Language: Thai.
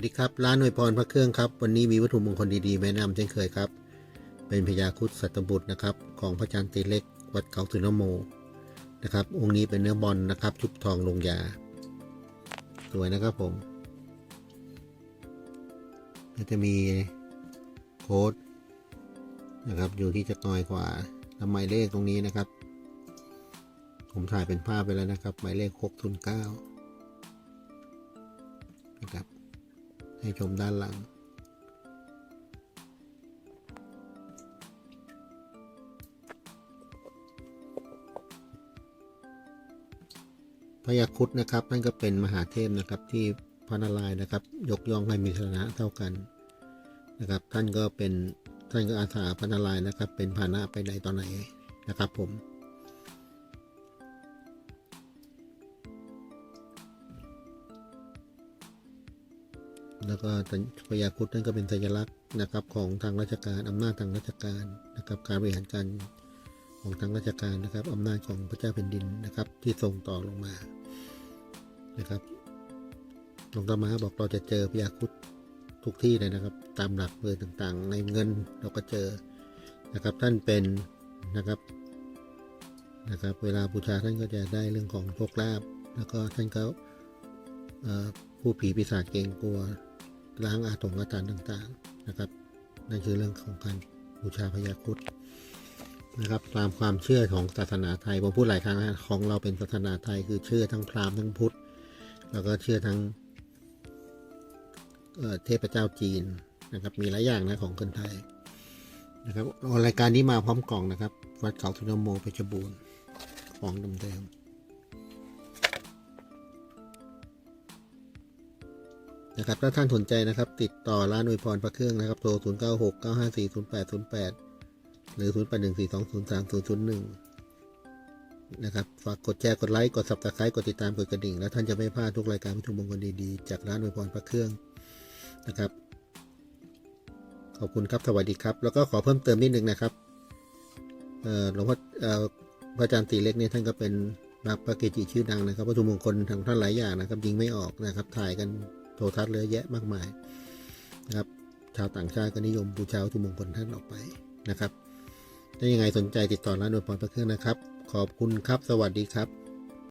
สวัสดีครับร้านหน่วยพรพระเครื่องครับ วันนี้มีวัตถุมงคลดีๆแนะนำเช่นเคยครับ เป็นพญาครุดสัตบุตรนะครับ ของพระอาจารย์ตีเล็ก วัดเขาสุนโมนะครับ องค์นี้เป็นเนื้อบอลนะครับ ชุบทองลงยา สวยนะครับผมก็จะมีโค้ดนะครับอยู่ที่จะน้อยกว่าแล้วหมายเลขตรงนี้นะครับ ผมถ่ายเป็นภาพไปแล้วนะครับ หมายเลข609นะครับ ให้ชมด้านหลัง พระยาครุดนะครับนั่นก็เป็นมหาเทพนะครับที่พระนารายณ์นะครับ ยกย่องให้มีสถานะเท่ากันนะครับ ท่านก็เป็นท่านก็อาสาพระนารายณ์นะครับ เป็นพาหนะไปไหนตอนไหนนะครับผม แล้วก็พญาครุดนั่นก็เป็นสัญลักษณ์นะครับของทางราชการอำนาจทางราชการนะครับ การบริหารการของทางราชการนะครับอำนาจของพระเจ้าแผ่นดินนะครับ ที่ส่งต่อลงมานะครับหลวงตามาบอกเราจะเจอพญาครุดทุกที่เลยนะครับ ตามหลักเบอร์ต่างๆ ในเงินเราก็เจอนะครับ ท่านเป็นนะครับนะครับ เวลาบูชาท่านก็จะได้เรื่องของโชคลาภแล้วก็ท่านก็ผู้ผีปีศาจเกรงกลัว ล้างอาถรรพ์อาถรรพ์ต่างๆนะครับนั่นคือเรื่องของการบูชาพญาครุดนะครับตามความเชื่อของศาสนาไทยผมพูดหลายครั้งนะของเราเป็นศาสนาไทยคือเชื่อทั้งพราหมณ์ทั้งพุทธ แล้วก็เชื่อทั้งเเทพเจ้าจีนนะครับ มีหลายอย่างนะของคนไทยนะครับรายการนี้มาพร้อมกล่องนะครับ วัดเขาทุนโมเพชรบูรณ์ของเดิมๆ นะครับถ้าท่านสนใจนะครับ ติดต่อร้านอวยพรพระเครื่องนะครับโทร 0 9 6 9 5 4 0 8 0 8 หรือ 0 8 1 4 2 0 3 0 0 1 นะครับ ฝากกดแชร์ กดไลค์ กด subscribe กดติดตามกดกระดิ่ง แล้วท่านจะไม่พลาดทุกรายการวัตถุมงคลดีๆ จากร้านอวยพรพระเครื่องนะครับ ขอบคุณครับ สวัสดีครับ แล้วก็ขอเพิ่มเติมนิดนึงนะครับเออหลวงพ่อเออพระอาจารย์ตีเล็กเนี่ยท่านก็เป็นนักพระเกจิชื่อดังนะครับวัตถุมงคลทางท่านหลายอย่างนะครับยิงไม่ออกนะครับถ่ายกัน ทรทัศน์เยอะแยะมากมายนะครับชาวต่างชาติก็นิยมบูชาวัตถุมงคลท่านออกไปนะครับถ้ายังไงสนใจติดต่อร้านโดยพรพระเครื่องนะครับ ขอบคุณครับ สวัสดีครับ